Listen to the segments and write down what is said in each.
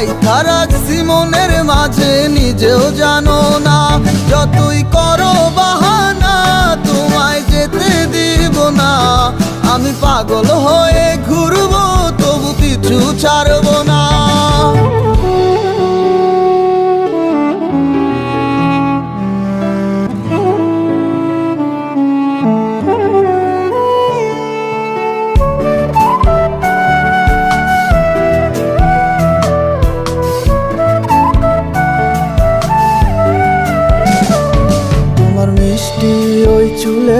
গাইথা রাখছি মনের মাঝে নিজেও জানো না, যতই করো বাহানা, তোমায় যেতে দিব না। আমি পাগল হয়ে ঘুরবো, তবু কিছু ছাড়বো না।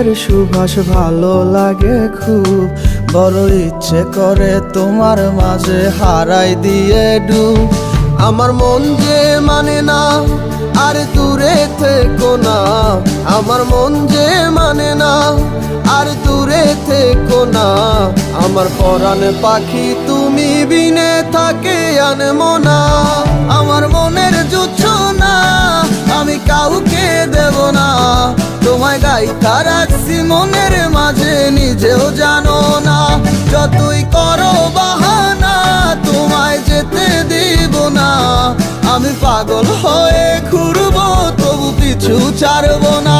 চুলের সুবাস ভালো লাগে খুব। বড় ইচ্ছে করে তোমার মাঝে হারাই দিয়ে ডুব। আমার মন যে মানে না, আর দূরে থেকো না। আমার মন যে মানে না, আর দূরে থেকো না। আমার পরাণ পাখি তুমি বিনে থাকে আনমো গাইতা রাখছি মনের মাঝে নিজেও জানো না। যতই করো বাহানা, তোমায় যেতে দিব না। আমি পাগল হয়ে ঘুরবো, তবু পিছু ছাড়বো না।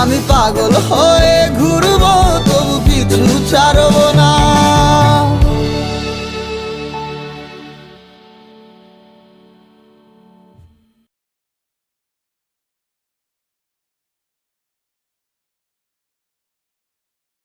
আমি পাগল হয়ে